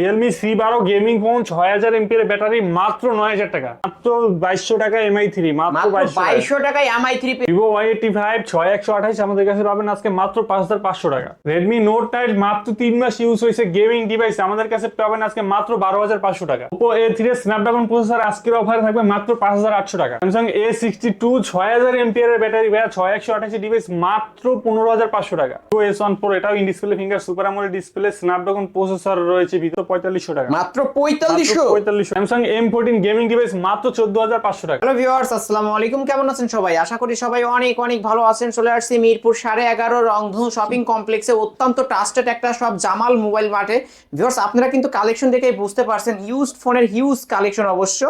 Realme C বারো gaming phone ছয় হাজার এমপির ব্যাটারি মাত্র নয় হাজার টাকা। মাত্র বাইশশো টাকা এমআই থ্রি মাত্র বাইশশো টাকায় MI three Vivo Y eighty five ছয় একশো আঠাইশ আমাদের কাছে পাবেন আজকে মাত্র পাঁচ হাজার পাঁচশো টাকা। রেডমি নোট নাইট মাত্র তিন মাস ইউজ হয়েছে গেমিং ডিভাইস আমাদের কাছে পাবেন আজকে মাত্র বারো হাজার পাঁচশো টাকা। Oppo A three Snapdragon processor আজকের অফারে থাকবে মাত্র পাঁচ হাজার আটশো টাকা। স্যামসাং এ সিক্সটি টু ছয় হাজার এমপিআর ব্যাটারি ভাইয়া ছয় একশো আঠাশি ডিভাইস মাত্র পনেরো হাজার পাঁচশো টাকা। টু এস ওয়ান প্রো এটাও in display finger super AMOLED display Snapdragon processor রয়েছে ভিতরে। পঁয়তাল্লিশশো টাকা। মাত্র পঁয়তাল্লিশশো? পঁয়তাল্লিশশো। Samsung M fourteen gaming device মাত্র চোদ্দ হাজার পাঁচশো টাকা। হ্যালো ভিউয়ার্স আসসালামু আলাইকুম। কেমন আছেন সবাই? আশা করি সবাই অনেক অনেক ভালো আছেন। চলে আসছি মিরপুর সাড়ে এগারো রংধনু শপিং কমপ্লেক্সে অত্যন্ত ট্রাস্টেড একটা সব জামাল মোবাইল মার্টে ভিউয়ার্স আপনারা কিন্তু কালেকশন দেখেই বুঝতে পারছেন। ইউজ ফোনের হিউজ কালেকশন অবশ্য।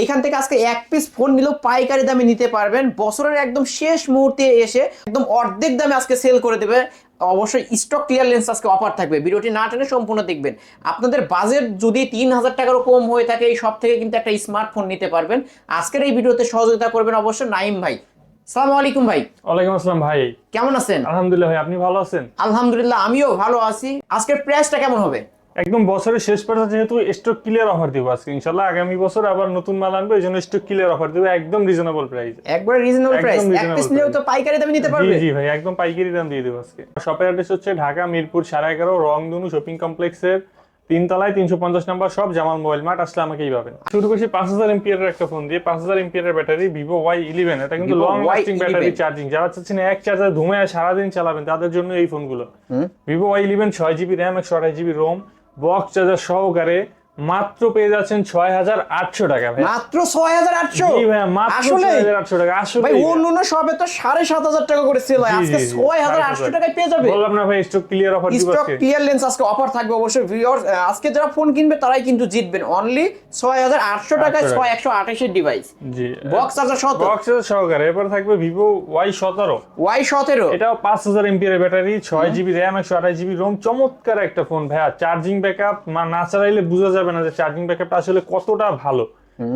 এইখান থেকে আজকে এক পিস ফোন নিলেও পাইকারি দামে নিতে পারবেন। বছরের একদম শেষ মুহূর্তে এসে একদম অর্ধেক দামে আজকে সেল করে দেবে। অবশ্যই স্টক ক্লিয়ারেন্স আজকে অফার থাকবে। ভিডিওটি না টেনে সম্পূর্ণ দেখবেন। আপনাদের বাজেট যদি তিন হাজার টাকারও কম হয়ে থাকে এই সব থেকে কিন্তু একটা স্মার্টফোন নিতে পারবেন। আজকের এই ভিডিওতে সহযোগিতা করবেন অবশ্যই নাইম ভাই। সালাম আলাইকুম ভাই। ওয়ালাইকুম আসসালাম ভাই। কেমন আছেন? আলহামদুলিল্লাহ ভাই আপনি ভালো আছেন? আলহামদুলিল্লাহ আমিও ভালো আছি। আজকের প্রাইসটা কেমন হবে? একদম বছরের শেষ পর্যায়ে যেহেতু স্টক ক্লিয়ার অফার দিব আজকে ইনশাল্লাহ আগামী বছর আবার নতুন মাল আনবে এই জন্য স্টক ক্লিয়ার অফার দিব একদম রিজনেবল প্রাইস একবারে রিজনেবল প্রাইস এক পিস নিলেও তো পাইকারি দামে নিতে পারবে। জি ভাই একদম পাইকারি দাম দিয়ে দেবো আজকে। শপের অ্যাড্রেস হচ্ছে ঢাকা মিরপুর সাড়ে এগারো রংধনু শপিং কমপ্লেক্সের তিনতলায় তিনশো পঞ্চাশ নাম্বার সব জামাল মোবাইল মার্ট আসলে আমাকেই পাবেন। শুরু করছি পাঁচ হাজার এমপিয়ার একটা ফোন দিয়ে। পাঁচ হাজার ampere battery Vivo Y eleven এটা কিন্তু লং লাস্টিং ব্যাটারি চার্জিং যারা চাচ্ছেন এক চার্জার ধুমে সারাদিন চালাবেন তাদের জন্য এই ফোনগুলো ভিভো ওয়াই ইলেভেন ছয় জিবি র্যাম একশো আঠাশ জিবি রোম বক্স সহকারে মাত্র পেয়ে যাচ্ছেন ছয় হাজার আটশো টাকা ভাই। মাত্র ছয় হাজার আটশো? আসলে আটশো টাকা আসলে ভাই অন্য অন্য শপে তো সাড়ে সাত হাজার টাকা করে সেল হয়। আজকে ছয় হাজার আটশো টাকায় পেয়ে যাবে। বললাম না ভাই stock clear offer stock clearance আজকে অফার থাকবে অবশ্যই। ভিউয়ার্স আজকে যারা ফোন কিনবে তারাই কিন্তু জিতবেন। অনলি ছয় হাজার আটশো টাকায় ছয় একশো আঠাশের ডিভাইস জি বক্স চার্জার শত বক্স সহকারে। এরপর থাকবে ভিভো ওয়াই সতেরো। ওয়াই সতেরো। এটাও পাঁচ হাজার এমপিয়ার ব্যাটারি ছয় জিবি র্যাম একশো আঠাশ জিবি রোম চমৎকার একটা ফোন ভাইয়া। চার্জিং ব্যাকআপ না চালাইলে বোঝা যাবে না যে চার্জিং ব্যাকআপটা আসলে কতটা ভালো।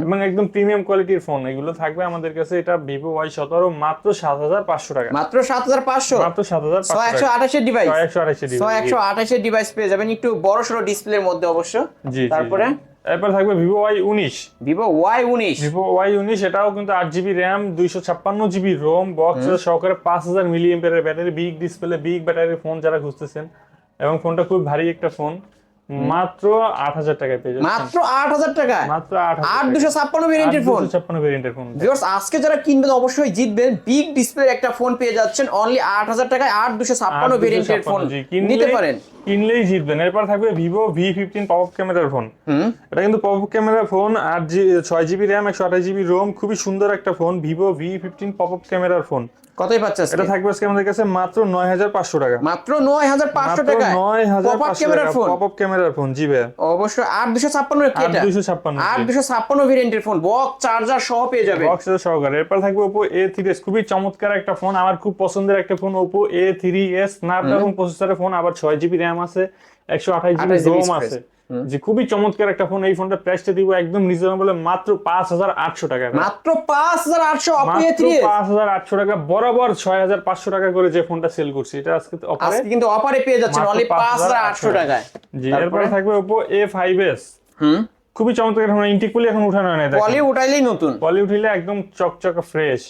এবং একদম প্রিমিয়াম কোয়ালিটির ফোন এগুলো থাকবে আমাদের কাছে এটা ভিভো ওয়াই সতেরো মাত্র সাত হাজার পাঁচশো টাকা। মাত্র সাত হাজার পাঁচশো? মাত্র সাত হাজার ছয় একশো আঠাশের ডিভাইস একশো আঠাশি ছয় একশো আঠাশের ডিভাইস পেয়ে যাবেন। একটু বড় সড়ো ডিসপ্লের মধ্যে অবশ্য। জি তারপরে? এরপর থাকবে ভিভো ওয়াই উনিশ। ভিভো ওয়াই উনিশ। ভিভো ওয়াই উনিশ এটাও কিন্তু আট জিবি র্যাম দুইশো ছাপ্পান্ন জিবি রোম বক্স সহকারে পাঁচ হাজার মিলি এম্পিয়ারের ব্যাটারি বিগ ডিসপ্লে বিগ ব্যাটারির ফোন যারা খুঁজতেছেন। এবং ফোনটা খুব ভারী একটা ফোন মাত্র আট হাজার টাকায় পেয়ে মাত্র আট হাজার টাকা মাত্র আট আট দুশো ছাপ্পান্ন ভেরিয়েন্টের ফোন ছাপ্পান্ন ভেরিয়েন্টের ফোন ভিউয়ার্স আজকে যারা কিনবেন অবশ্যই জিতবেন। বিগ ডিসপ্লে একটা ফোন পেয়ে যাচ্ছেন। অনলি আট হাজার টাকায় আট দুশো ছাপ্পান্ন ভেরিয়েন্টের ফোন নিতে পারেন। কিনলেই জিতবেন। এরপর থাকবে ভিভো ভি ফিফটিন পপ ক্যামেরার ফোন এটা কিন্তু পপ ক্যামেরা ফোন আট জি ছয় জিবি র্যাম একশো আঠাশ জিবি রোম খুবই সুন্দর একটা phone Vivo V fifteen pop ক্যামেরার ফোন কতই পাচ্ছে এটা থাকবে আজকে আমাদের কাছে মাত্র নয় হাজার পাঁচশো টাকা। মাত্র নয় হাজার পাঁচশো মাত্র টাকা নয় হাজার পপ পাঁচশো ক্যামেরার ফোন পপ আপ ক্যামেরার ফোন জি ভাই ছাপ্পান্ন আট দুশো ছাপ্পান্ন আট দুশো ছাপ্পান্ন ভেরিয়েন্টের ফোন বক চার্জার সহ পেয়ে যাবে। বক্সের সহকারে। এরপর থাকবে এ থ্রি খুবই চমৎকার একটা ফোন আমার খুব পছন্দের একটা phone Oppo A three S Snapdragon প্রসেসরের ফোন আবার ছয় জিবি র্যাম আছে একশো আঠাশ জিবি 28 GB রোম space। আছে। যে খুবই চমৎকার একটা ফোন এই ফোনটা প্রাইসটা দিব একদম রিজনেবল মাত্র পাঁচ হাজার আটশো টাকা মাত্র পাঁচ হাজার আটশো পাঁচ হাজার আটশো টাকা বরাবর ছয় হাজার পাঁচশো টাকা করে যে ফোনটা সেল করছি। এটা আজকে অফারে আজকে কিন্তু অফারে পেয়ে যাচ্ছে অনলি পাঁচ হাজার 5,800 আটশো টাকায়। জি? এরপরে থাকবে ওপো এ ফাইভ এস হুম। খুবই চমৎকার ফোন ইন্টিকুলি এখন উঠানো হয় না। পলি উঠাইলেই নতুন। পলি উঠিলে একদম চকচকা ফ্রেশ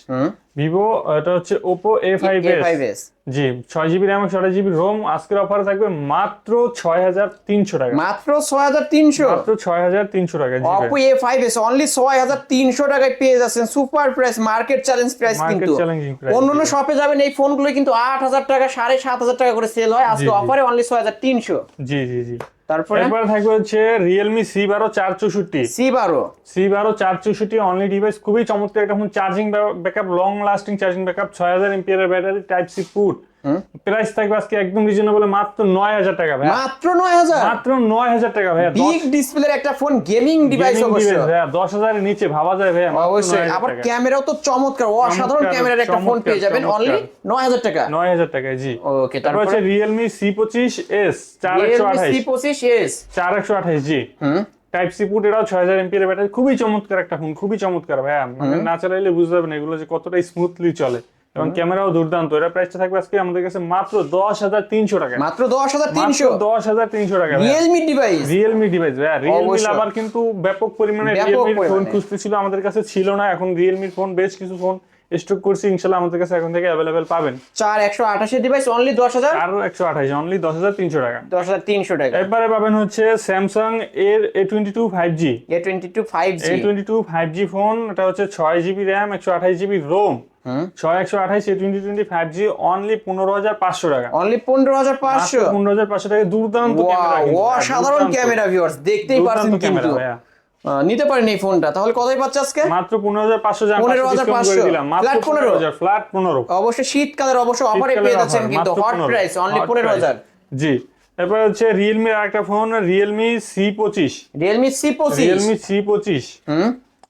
ভিভো এটা হচ্ছে ওপো এ ফাইভ এস জি ছয় জিবি র্যাম একশো আঠাশ জিবি রোম আজকের অফারে থাকবে মাত্র ছয় হাজার তিনশো টাকা। মাত্র ছয় হাজার তিনশো? মাত্র ছয় হাজার তিনশো টাকা Oppo A five S only ছয় হাজার তিনশো টাকায় পেয়ে যাচ্ছেন। Super price market challenge price কিন্তু। অন্য অন্য শপে যাবেন এই ফোনগুলো কিন্তু আট হাজার টাকা সাড়ে সাত হাজার টাকা করে সেল হয়। আজকে। অফারে অনলি ছয় হাজার তিনশো। জি জি জি। তারপরে? এরপরে থাকবে হচ্ছে রিয়েলমি সি বারো চার চৌষট্টি। সি বারো। সি বারো চার চৌষট্টি অনলি ডিভাইস খুবই চমৎকার। একটা phone charging backup long lasting charging backup ছয় হাজার ampere battery type C port price থাকবে আজকে একদম রিজনেবল মাত্র নয় হাজার টাকা ভাই মাত্র নয় হাজার? মাত্র নয় হাজার টাকা ভাইয়া বিগ ডিসপ্লের একটা ফোন গেমিং ডিভাইস অবশ্য। দশ হাজারের নিচে ভাবা যায় ভাইয়া অবশ্যই। আবার টাকা। ক্যামেরাও তো চমৎকার অসাধারণ ক্যামেরার একটা ফোন পেয়ে যাবেন। অনলি চমৎকার। নয় হাজার টাকা। নয় হাজার টাকায় জি। ওকে তারপর সি পঁচিশ এস চার একশো রিয়েলমি সি পঁচিশ এস চার একশো আঠাইশ জি। হুম। টাইপ সি পুট এটাও ছয় হাজার এমপির ব্যাটারি খুবই চমৎকার একটা ফোন খুবই চমৎকার ভাইয়া। মানে না চালাইলে বুঝতে পারবেন এগুলো যে কতটা স্মুথলি চলে। এবং ক্যামেরাও দুর্দান্ত। এটা প্রাইসটা থাকবে আজকে আমাদের কাছে মাত্র দশ হাজার তিনশো টাকা। মাত্র দশ হাজার তিনশো? দশ হাজার তিনশো টাকা রিয়েলমি ডিভাইস রিয়েলমি ডিভাইস ভাইয়া। রিয়েলমি আবার কিন্তু ব্যাপক পরিমাণে রিয়েলমির ফোন। খুঁজতেছিল আমাদের কাছে ছিল না। এখন রিয়েলমির ফোন বেশ কিছু ফোন স্টক করছি। ইনশাল্লাহ আমাদের কাছে এখন থেকে অ্যাভেলেবেল পাবেন। চার একশো আঠাশি ডিভাইস অনলি দশ হাজার? আরও একশো আঠাশ অনলি দশ হাজার তিনশো টাকা। দশ হাজার তিনশো টাকা। এরপরে পাবেন হচ্ছে স্যামসাং এর A twenty two five G A twenty two five A G twenty two five G phone এটা হচ্ছে ছয় জিবি র্যাম একশো আঠাশ জিবি রোম ছয় একশো আঠাশ A twenty twenty five G only পনেরো হাজার পাঁচশো টাকা। অনলি পনেরো হাজার পাঁচশো? পনেরো হাজার পাঁচশো টাকা। দুর্দান্ত অসাধারণ ক্যামেরা ভিউয়ার্স দেখতেই পারছেন ক্যামেরা ভাইয়া। নিতে পারেন এই ফোনটা তাহলে কতই পাচ্ছে আজকে? মাত্র পনেরো হাজার পাঁচশো জান 15,500 দিলাম। মাত্র Flat 15 পনেরো হাজার ফ্ল্যাট পনেরো। অবশ্যই শীতকালের অবশ্য অফারে পেয়ে যাচ্ছেন কিন্তু হট প্রাইস অনলি পনেরো হাজার। জি। এরপর হচ্ছে রিয়েলমির আরেকটা ফোন রিয়েলমি সি পঁচিশ। রিয়েলমি সি পঁচিশ। রিয়েলমি সি পঁচিশ।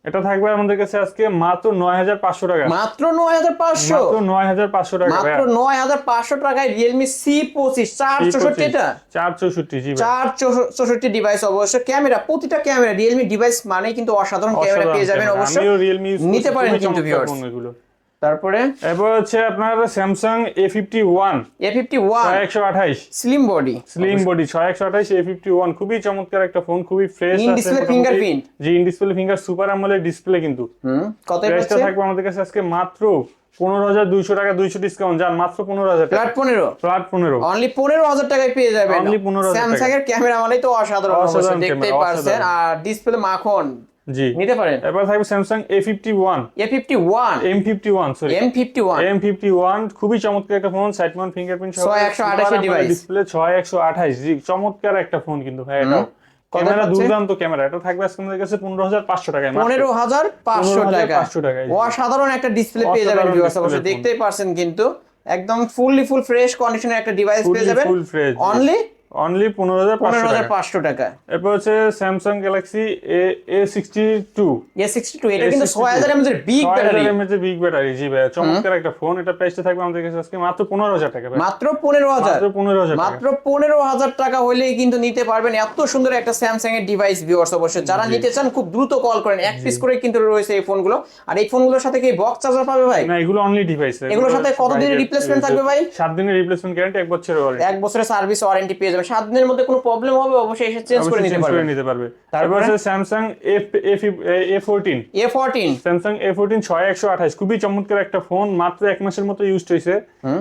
এটা থাকবে আমাদের কাছে আজকে মাত্র নয় হাজার পাঁচশো টাকা। মাত্র নয় হাজার পাঁচশো? মাত্র নয় হাজার পাঁচশো টাকা মাত্র নয় হাজার পাঁচশো টাকায় রিয়েলমি সি পঁচিশ চার C25 চৌষট্টি এটা চার চৌষট্টি জি চার চৌষ- চৌষট্টি ডিভাইস অবশ্য। ক্যামেরা প্রতিটা ক্যামেরা রিয়েলমি ডিভাইস মানে কিন্তু অসাধারণ ক্যামেরা পেয়ে যাবেন অবশ্যই রিয়েলমি নিতে পারেন কিন্তু viewers। তারপরে? এরপর হচ্ছে আপনার Samsung A fifty one A fifty one একশো আঠাইশ। স্লিম বডি স্লিম বডি ছয় একশো আঠাইশ এ ফিফটি ওয়ান খুবই চমৎকার একটা ফোন খুবই fresh In display fingerprint। G in display finger super AMOLED display কিন্তু। কত প্রাইসটা থাকবে আমাদের কাছে আজকে মাত্র পনেরো হাজার দুইশো টাকা দুইশো ডিসকাউন্ট যান মাত্র পনেরো হাজার ফ্ল্যাট পনেরো? ফ্ল্যাট পনেরো। অনলি পনেরো হাজার টাকায় পেয়ে যাবেন। Only 15,000 স্যামসাং এর ক্যামেরা মানেই তো অসাধারণ দেখতেই পারছেন। আর ডিসপ্লে মাখন। জি। নিতে পারেন। এবার থাকবে Samsung A fifty one A fifty one M fifty one sorry M fifty one M fifty one খুবই চমৎকার একটা ফোন সাইড মাউন্ট ফিঙ্গারপ্রিন্ট ছয় একশো আঠাশের device। ডিসপ্লে ছয় একশো আঠাশ। জি চমৎকার একটা ফোন কিন্তু ভাই এটাও। ক্যামেরা দুর্দান্ত ক্যামেরা। এটা থাকবে আজকে আমাদের কাছে পনেরো হাজার পাঁচশো টাকায় পনেরো হাজার পাঁচশো 15,500 টাকা টাকায়। অসাধারণ একটা ডিসপ্লে পেয়ে যাবেন ভিউয়ার্স দেখতেই পারছেন কিন্তু। একদম ফুললি ফুল ফ্রেশ কন্ডিশনের একটা ডিভাইস পেয়ে যাবেন। অনলি অনলি পনেরো হাজার পনেরো হাজার পাঁচশো টাকা। এরপর হচ্ছে Samsung Galaxy A A sixty two A sixty two এটা কিন্তু ছয় হাজার বিগ ব্যাটারি বিগ ব্যাটারি জি ভাই চমৎকার একটা ফোন এটা প্রাইসটা থাকবে আমাদের কাছে আজকে মাত্র পনেরো হাজার টাকা মাত্র পনেরো হাজার। মাত্র পনেরো হাজার মাত্র পনেরো হাজার টাকা হলেই কিন্তু নিতে পারবেন। এত সুন্দর একটা স্যামসাং এর ডিভাইস ভিউয়ার্স অবশ্যই। যারা নিতে চান খুব দ্রুত কল করেন। এক পিস করে কিন্তু রয়েছে এই ফোনগুলো আর এই ফোনগুলোর সাথে কি বক্স চার্জার পাবে ভাই? না এগুলো অনলি ডিভাইস এগুলোর সাথে কত দিনের replacement থাকবে ভাই? সাত দিনের রিপ্লেসমেন্ট গ্যারান্টি এক বছরের ওয়ারেন্টি এক বছরের সার্ভিস ওয়ারেন্টি পেয়ে যাবেন। সাত দিনের মধ্যে কোনো প্রবলেম হবে অবশ্যই এসে চেঞ্জ করে নিতে পারবেন নিতে পারবে। তারপর? হচ্ছে Samsung F A fourteen A fourteen Samsung A fourteen ছয় একশো আঠাশ। খুবই চমৎকার একটা ফোন মাত্র এক মাসের মতো ইউজ হয়েছে।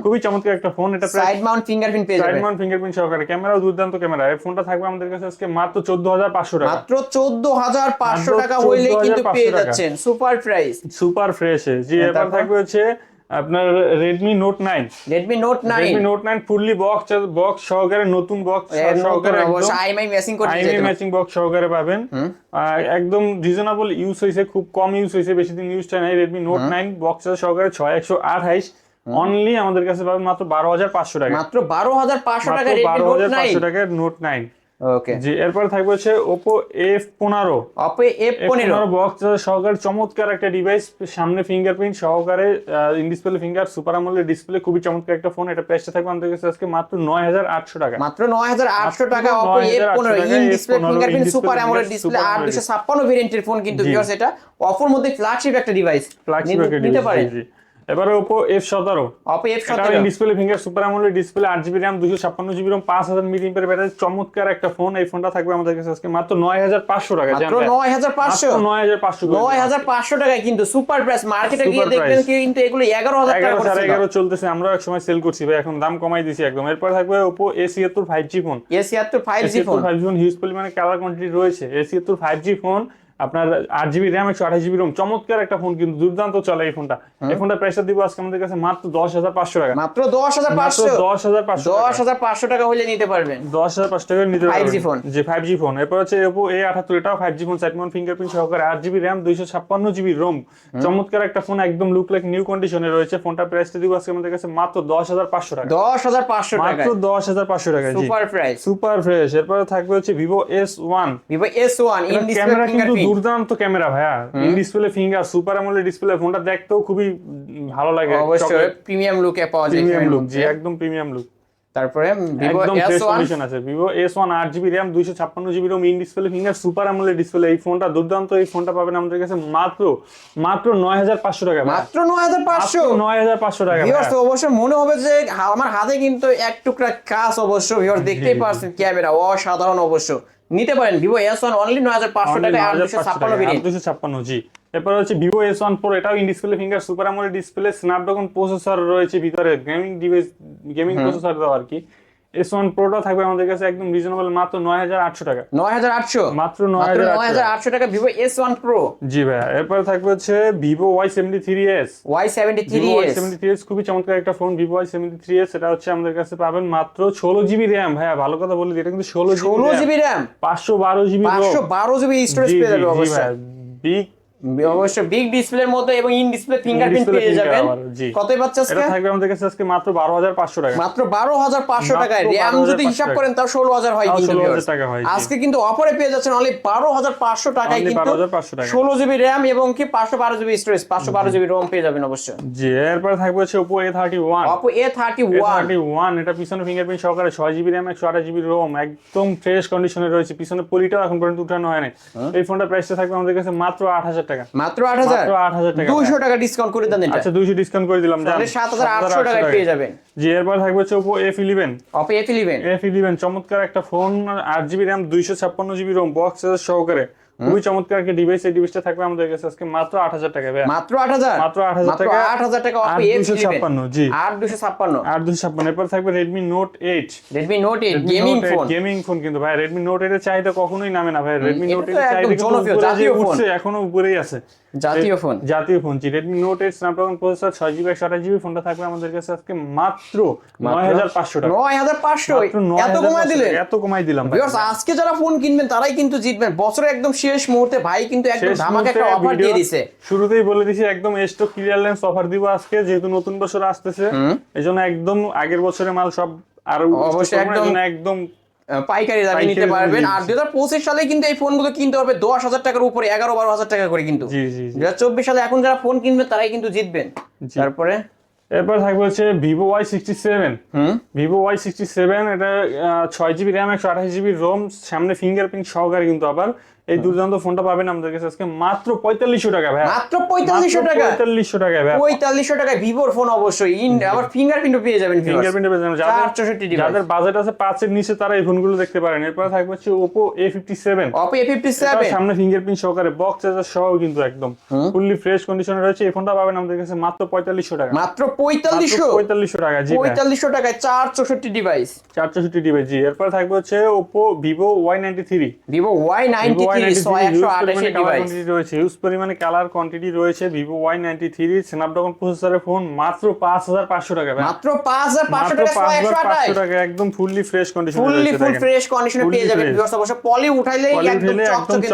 খুবই চমৎকার একটা ফোন এটা সাইড মাউন্ট ফিঙ্গারপ্রিন্ট পেয়ে সাইড মাউন্ট ফিঙ্গারপ্রিন্ট সহকারে। ক্যামেরাও দুর্দান্ত ক্যামেরা এই ফোনটা থাকবে আমাদের কাছে আজকে মাত্র চোদ্দ হাজার পাঁচশো টাকা। মাত্র চোদ্দ হাজার পাঁচশো টাকা হইলেই কিন্তু পেয়ে। যাচ্ছেন। সুপার প্রাইস সুপার ফ্রেশ জি হ্যাঁ, এবার থাকবে হচ্ছে আপনার Redmi Note nine Redmi Note nine Redmi Note nine fully box box সহকারে নতুন বক্স সহকারে আইএমআই মেসিং করতে আইএমআই ম্যাচিং বক্স সহকারে পাবেন। একদম রিজনেবল ইউজ হয়েছে খুব কম ইউজ হয়েছে বেশি দিন ইউজটা নাই রেডমি নোট নাইন বক্স সহকারে ছয় একশো আঠাইশ। অনলি আমাদের কাছে পাবেন মাত্র বারো হাজার পাঁচশো টাকা। মাত্র বারো হাজার পাঁচশো টাকা বারো হাজার পাঁচশো টাকার নোট নাইন ওকে জি এরপর থাকবে হচ্ছে ওপো এফ পনেরো। অপো এফ পনেরো। বক্স সহকারে চমৎকার একটা ডিভাইস সামনে ফিঙ্গারপ্রিন্ট সহকারে in display finger super AMOLED display খুবই চমৎকার একটা ফোন এটা প্রাইসটা থাকবে আমাদের কাছে আজকে মাত্র নয় হাজার আটশো টাকা। মাত্র নয় হাজার আটশো মাত্র টাকা অপো এফ পনেরো। টাকা in display fingerprint super AMOLED display R AMOLED দুশো ছাপ্পান্ন ভেরিয়েন্টের ফোন কিন্তু। ভিউয়ার্স এটা অফোর মধ্যে ফ্ল্যাগশিপ একটা ডিভাইস ফ্ল্যাগশিপ একটা নিতে পারেন। এবারে ওপো এফ সতেরো। অপো এফ সতেরো। Display finger super AMOLED display আট জিবি র্যাম দুশো ছাপ্পান্ন জিবি র্যাম পাঁচ হাজার মিলি এম্পের ব্যাটারি চমৎকার একটা ফোন এই ফোনটা থাকবে আমাদের কাছে আজকে মাত্র নয় হাজার পাঁচশো টাকা মাত্র নয় হাজার পাঁচশো? নয় হাজার পাঁচশো নয় হাজার পাঁচশো টাকায় কিন্তু সুপার প্রাইস মার্কেটে গিয়ে দেখবেন কিন্তু এগুলো এগারো হাজার টাকা এগারো সাড়ে এগারো চলতেছে আমরা এক সময় সেল করছি ভাই এখন দাম কমাই দিছি একদম। এরপর থাকবে ওপো এ ছিয়াত্তর ফাইভ জি ফোন এ ছিয়াত্তর five G phone five G phone huge পরিমাণে কালার কোয়ান্টিটি রয়েছে। এ ছিয়াত্তর ফাইভ জি ফোন আপনার আট জিবি র্যাম একশো আঠাশ জিবি রোম চমৎকার একটা ফোন কিন্তু দুর্দান্ত চলে এই ফোনটা এই ফোনটা প্রাইসটা দিব আজকে আমাদের কাছে মাত্র দশ হাজার পাঁচশো টাকা। মাত্র দশ হাজার পাঁচশো। দশ হাজার পাঁচশো দশ হাজার পাঁচশো টাকা হলে নিতে পারবেন। দশ হাজার পাঁচশো টাকা নিতে পারবেন। ফোন। যে ফাইভ জি ফোন এরপর হচ্ছে ওপো এ আঠাত্তর এটাও five G phone side mount fingerprint সহকারে আট জিবি র্যাম দুইশো ছাপ্পান্ন জিবি রোম চমৎকার একটা ফোন একদম লুক লাইক নিউ কন্ডিশনে রয়েছে। ফোনটা প্রাইসটা দিব আজকে আমাদের কাছে মাত্র দশ হাজার পাঁচশো টাকা। দশ হাজার পাঁচশো টাকা মাত্র দশ হাজার পাঁচশো টাকা সুপার প্রাইস সুপার ফ্রেশ এরপরে থাকবে হচ্ছে Vivo S one Vivo S one in display camera কিন্তু দুর্দান্ত ক্যামেরা ভাইয়া। In display finger super AMOLED display ফোনটা দেখতেও খুবই ভালো লাগে। অবশ্যই প্রিমিয়াম লুকে পাওয়া যায় প্রিমিয়াম লুক জি একদম প্রিমিয়াম লুক তারপরে ভিভো এস ওয়ান কন্ডিশন আছে। ভিভো এস ওয়ান আট জিবি র্যাম দুইশো ছাপ্পান্ন GB ROM in display finger super AMOLED display এই ফোনটা দুর্দান্ত এই ফোনটা পাবেন আমাদের কাছে মাত্র মাত্র নয় হাজার পাঁচশো টাকা মাত্র নয় হাজার পাঁচশো? নয় হাজার পাঁচশো টাকা ভিউয়ার্স ভাই। অবশ্য মনে হবে যে আমার হাতে কিন্তু এক টুকরা কাজ অবশ্য ভিউয়ার্স দেখতেই পারছেন ক্যামেরা অসাধারণ অবশ্য। নিতে পারেন ভিভো এস ওয়ান অনলি নয় হাজার পাঁচশো টাকা আর দুশো ছাপ্পান্ন দুশো ছাপ্পান্ন জি। এরপর হচ্ছে ভিভো এস ওয়ান প্রো এটাও in display finger super AMOLED display Snapdragon processor রয়েছে ভিতরে গেমিং ডিভাইস গেমিং প্রসেসর দেওয়া আর কি। এস ওয়ান প্রোটা থাকবে আমাদের কাছে একদম রিজনেবল মাত্র নয় হাজার আটশো টাকা। নয় হাজার আটশো? মাত্র নয় হাজার আটশো টাকা। ভিভো এস ওয়ান প্রো জি ভাইয়া এরপরে থাকবে হচ্ছে Vivo Y seventy three S Y seventy three S seventy three S খুবই চমৎকার একটা phone Vivo Y seventy three S এটা হচ্ছে আমাদের কাছে পাবেন মাত্র ষোলো জিবি র্যাম ভাইয়া ভালো কথা বলি এটা কিন্তু ষোলো ষোলো জিবি র্যাম পাঁচশো বারো জিবি পাঁচশো বারো জিবি স্টোরেজ পেয়ে যাবে বিগ অবশ্য বিগ ডিসপ্লের মধ্যে এবং ইন ডিসপ্লে ফিঙ্গারপ্রিন্ট পেয়ে যাবেন। কতই পাচ্ছে আজকে? এটা থাকবে আমাদের কাছে আজকে মাত্র বারো হাজার পাঁচশো টাকা। মাত্র বারো হাজার পাঁচশো মাত্র টাকায়। র্যাম যদি হিসাব করেন তাও ষোলো হাজার হয় কিন্তু 16,000 টাকা হয়, আজকে কিন্তু অফারে পেয়ে যাচ্ছেন অনলি বারো হাজার পাঁচশো টাকায় কিন্তু 12,500 টাকায়। ষোলো জিবি র্যাম এবং কি পাঁচশো বারো জিবি স্টোরেজ পাঁচশো বারো জিবি রোম পেয়ে যাবেন অবশ্যই জি এরপরে থাকবে হচ্ছে Oppo A thirty one one এটা পিছনে ফিঙ্গারপ্রিন্ট সহকারে ছয় জিবি র্যাম একশো আঠাশ জিবি রোম একদম ফ্রেশ কন্ডিশনে রয়েছে। পিছনে পলিটাও এখন পর্যন্ত উঠানো হয় নাই। এই ফোনটা প্রাইসটা থাকবে আমাদের কাছে মাত্র আট হাজার টাকা। মাত্র আট হাজার? মাত্র 8,000 টাকা। দুইশো টাকা ডিসকাউন্ট করে দেন এটা। আচ্ছা দুইশো ডিসকাউন্ট করে দিলাম তাহলে সাত হাজার আটশো 7,800 টাকায় পেয়ে যাবেন। জি এরপর থাকবে হচ্ছে Oppo F Oppo F eleven F eleven চমৎকার একটা ফোন আট জিবি র্যাম দুইশো ছাপ্পান্ন জিবি রোম বক্স সহকারে। খুবই চমৎকার একটা ডিভাইস এই ডিভাইসটা থাকবে আমাদের কাছে আজকে মাত্র আট হাজার টাকা ভাই মাত্র আট হাজার? মাত্র 8,000 টাকা। আট হাজার টাকা এফ জি। আট দুশো ছাপ্পান্ন। আর দুশো ছাপ্পান্ন এরপর থাকবে Redmi Note eight gaming phone gaming phone কিন্তু ভাই রেডমি নোট এর চাহিদা কখনোই নামে না ভাই রেডমি নোট এর চাহিদা কিন্তু জনপ্রিয়, জাতীয় ফোন। এখনও উপরেই আছে। জাতীয় ফোন জাতীয় ফোন জি। Redmi Note eight Snapdragon processor ছয় জিবি একশো আঠাশ জিবি ফোনটা থাকবে আমাদের কাছে আজকে মাত্র নয় হাজার পাঁচশো টাকা। নয় হাজার পাঁচশো? মাত্র এত 9,500 কমায় দিলেন? এত কমাই দিলাম ভাই। আজকে যারা ফোন কিনবেন তারাই কিন্তু জিতবেন। বছরের একদম শেষ মুহূর্তে ভাই কিন্তু একদম ধামাকা একটা অফার দিয়ে দিছে। শুরুতেই বলে দিছি একদম স্টক ক্লিয়ারেন্স অফার দিব আজকে যেহেতু নতুন বছর আসতেছে। এই জন্য একদম আগের বছরের মাল সব আর অবশ্যই একদম- একদম পাইকারি দামে নিতে পারবেন। আর দুই হাজার পঁচিশ সালে কিন্তু এই ফোনগুলো কিনতে হবে দশ হাজার টাকার উপরে এগারো বারো হাজার টাকা করে কিন্তু। দুই হাজার চব্বিশ সালে এখন যারা ফোন কিনবে তারাই কিন্তু জিতবেন। তারপরে? এরপর থাকবে হচ্ছে Vivo Y sixty seven hmm? Vivo Y sixty seven এটা ছয় জিবি র্যাম একশো আঠাশ জিবি রোম সামনে ফিঙ্গারপ্রিন্ট সহকারে কিন্তু আবার এই দুর্দান্ত ফোনটা পাবেন আমাদের কাছে আজকে মাত্র পঁয়তাল্লিশশো টাকা ভাই মাত্র পঁয়তাল্লিশশো টাকা? পঁয়তাল্লিশশো টাকা ভাই পঁয়তাল্লিশশো টাকায় ভিভোর ফোন অবশ্যই। ইন আবার ফিঙ্গারপ্রিন্টও পেয়ে যাবেন ফিঙ্গারপ্রিন্ট চার চৌষট্টি ডিভাইস যাদের বাজেট আছে পাঁচের নিচে তারা এই ফোনগুলো দেখতে পারেন। এরপর থাকবে হচ্ছে Oppo A fifty seven Oppo A fifty seven সামনে ফিঙ্গারপ্রিন্ট সহকারে বক্স চার্জার সহ কিন্তু একদম। ফুললি ফ্রেশ কন্ডিশনে রয়েছে। এই ফোনটা পাবেন আমাদের কাছে মাত্র পঁয়তাল্লিশশো টাকা। মাত্র পঁয়তাল্লিশশো? পঁয়তাল্লিশশো টাকা জি পঁয়তাল্লিশশো টাকায় চার চৌষট্টি ডিভাইস চারশোষট্টি ডিভাইস জি। এরপর থাকবে হচ্ছে Oppo Vivo Y ninety three Vivo Y ninety three ছয় একশো ডিভাইস রয়েছে ইউজ পরিমাণে কালার কোয়ান্টিটি রয়েছে নাইনটি থ্রি স্ন্যাপড্রাগন প্রসেসরের ফোন মাত্র পাঁচ হাজার পাঁচশো টাকা মাত্র পাঁচ হাজার পাঁচশো টাকা একদম fully fresh condition fully full fresh কন্ডিশনে পেয়ে যাবেন fresh। ভিউয়ার্স অবশ্য। পলি উঠাইলেই একদম চকচকে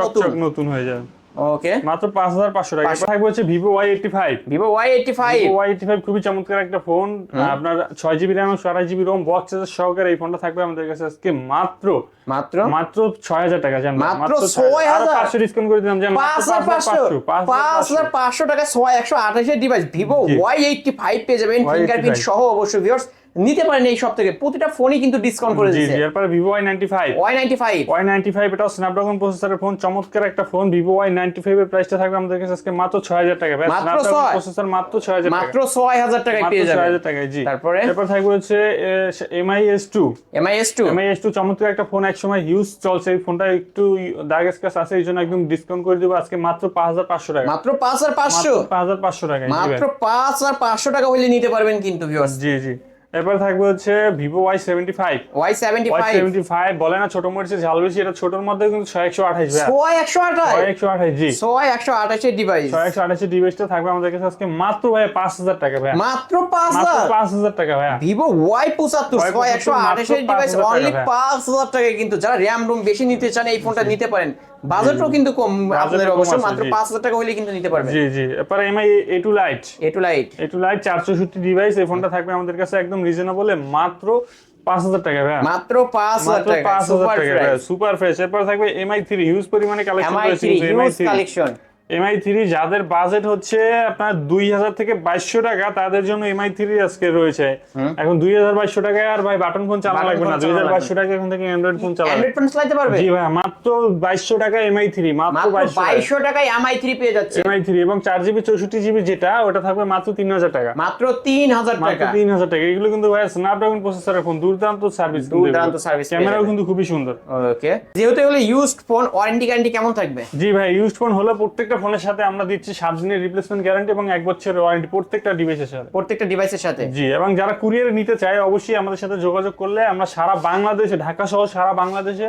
নতুন হয়ে যাবে। ওকে মাত্র পাঁচ হাজার পাঁচশো টাকা। থাকবে হচ্ছে five Vivo Y eighty Y eighty খুবই চমৎকার একটা ফোন আপনার ছয় জিবি র্যাম আড়াই জিবি রোম বক্স সহকারে এই ফোনটা থাকবে আমাদের কাছে আজকে মাত্র মাত্র? মাত্র ছয় হাজার টাকা জান মাত্র 6,000 আরও পাঁচশো ডিসকাউন্ট করে দিলাম জান পাঁচ হাজার পাঁচশো। পাঁচ হাজার পাঁচশো। টাকা ছয় একশো আঠাশের ডিভাইস এইটটি ফাইভ পেয়ে যাবেন। ফিঙ্গারপ্রিন্ট সহ অবশ্যই ভিউয়ার্স নিতে পারেন এই সব থেকে প্রতিটা ফোনই কিন্তু ডিসকাউন্ট করে জি দিচ্ছে জি এরপরে ফাইভ ওয়াই নাইনটি ফাইভ এটাও স্ন্যাপড্রাগন প্রসেসরের ফোন চমৎকার একটা ফোন নাইনটি ফাইভ এর প্রাইসটা থাকবে আমাদের কাছে আজকে মাত্র ছয় হাজার টাকা। ভাই মাত্র স্ন্যাপড্রাগন? প্রসেসর মাত্র ছয় হাজার টাকা। মাত্র ছয় হাজার টাকায় মাত্র পেয়ে যাবেন হাজার টাকায় জি। তারপরে? এরপর থাকবে হচ্ছে Mi S two Mi S two Mi S two চমৎকার একটা ফোন একসময় হিউজ চলছে। এই ফোনটা একটু দাগ স্কাচ আছে এই জন্য একদম ডিসকাউন্ট করে দেবো। আজকে মাত্র পাঁচ হাজার পাঁচশো টাকা। মাত্র পাঁচ হাজার পাঁচশো? পাঁচ হাজার পাঁচশো টাকা মাত্র পাঁচ হাজার পাঁচশো টাকা হলে নিতে পারবেন কিন্তু ভিউয়ার্স জি জি। এরপর থাকবে হচ্ছে Vivo Y seventy five. Y seventy five. Seventy five বলে না ছোট মরিচে ঝাল বেশি এটা ছোটর মধ্যে কিন্তু ছয় একশো আঠাইশ ভাই। ছয় একশো আঠাশ? ছয় একশো আঠাইশ জি। ছয় একশো আঠাশের ডিভাইস ছয় একশো আঠাশি ডিভাইসটা থাকবে আমাদের কাছে আজকে মাত্র ভাই পাঁচ হাজার টাকা ভাই মাত্র পাঁচ হাজার? পাঁচ হাজার টাকা ভাই ভিভো ওয়াই পঁচাত্তর Y75 ছয় একশো আঠাশের ডিভাইস 5,000 টাকা অনলি পাঁচ হাজার টাকায় কিন্তু যারা র্যাম রুম বেশি নিতে চান এই ফোনটা নিতে পারেন। বাজেটও কিন্তু কম আপনাদের অবশ্য মাত্র জি। পাঁচ হাজার টাকা হলে কিন্তু নিতে পারবেন। জি জি। এরপর Mi A two lite A two lite A two lite চারশো ষট্টি ডিভাইস এই ফোনটা থাকবে আমাদের কাছে একদম রিজনেবল মাত্র পাঁচ হাজার টাকা ভাই মাত্র পাঁচ হাজার টাকা সুপার ফ্রেশ এরপর থাকবে এমআই থ্রি হিউজ পরিমাণে কালেকশন রয়েছে Mi three collection Mi three যাদের বাজেট হচ্ছে আপনার দুই হাজার থেকে বাইশশো টাকা তাদের জন্য এমআই থ্রি আজকে রয়েছে। এখন দুই হাজার বাইশশো টাকায় আর ভাই বাটন ফোন চালানো লাগবে না। দুই হাজার বাইশশো টাকা এখন থেকে অ্যান্ড্রয়েড ফোন অ্যান্ড্রয়েড ফোন চালাতে পারবে? জি ভাই মাত্র বাইশশো টাকা এমআই থ্রি মাত্র বাইশশো টাকায়। এমআই থ্রি পেয়ে যাচ্ছে। এমআই থ্রি এবং চার জিবি চৌষট্টি জিবি যেটা ওটা থাকবে মাত্র তিন হাজার টাকা। মাত্র তিন হাজার টাকা। তিন হাজার টাকা। এগুলো কিন্তু ভাই স্ন্যাপড্রাগন প্রসেসরের ফোন দুর্দান্ত সার্ভিস দুর্দান্ত পেয়ে ক্যামেরাও কিন্তু খুবই সুন্দর। ওকে যেহেতু এগুলো ইউজড ফোন ওয়ারেন্টি গ্যারান্টি কেমন থাকবে? জি ভাই ইউজড ফোন হলে প্রত্যেকটা ফোনের সাথে আমরা দিচ্ছি সাত দিনের রিপ্লেসমেন্ট গ্যারান্টি এবং এক বছরের ওয়ারেন্টি প্রত্যেকটা ডিভাইসের সাথে। প্রত্যেকটা ডিভাইসের সাথে। জি এবং যারা কুরিয়ারে নিতে চায় অবশ্যই আমাদের সাথে যোগাযোগ করলে আমরা সারা বাংলাদেশে ঢাকা সহ সারা বাংলাদেশে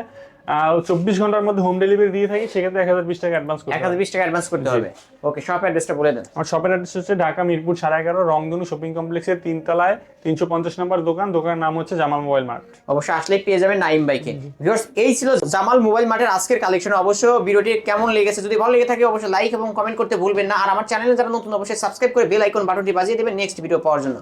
চব্বিশ ঘণ্টার মধ্যে হোম ডেলিভারি দিয়ে থাকি সেক্ষেত্রে এক হাজার বিশ টাকা অ্যাডভান্স করতে এক হবে। হাজার বিশ টাকা অ্যাডভান্স করতে হবে। ওকে শপ অ্যাড্রেসটা বলে দেন। আমার শপের অ্যাড্রেস হচ্ছে ঢাকা মিরপুর সাড়ে এগারো রংধনু শপিং কমপ্লেক্সের তিনতলায় তিনশো পঞ্চাশ নম্বর দোকান। দোকানের নাম হচ্ছে জামাল মোবাইল মার্ট। অবশ্যই আসলেই পেয়ে যাবেন নাইম বাইকে। ভিউয়ার্স এই ছিল জামাল মোবাইল মার্টের আজকের কালেকশন অবশ্য ভিডিওটি কেমন লেগেছে যদি ভালো লেগে থাকে অবশ্যই লাইক এবং কমেন্ট করতে ভুলবেন না। আর আমার চ্যানেলে যারা নতুন অবশ্যই সাবস্ক্রাইব করে বেল আইকন বাটনটি বাজিয়ে দেবেন নেক্সট ভিডিও পাওয়ার জন্য।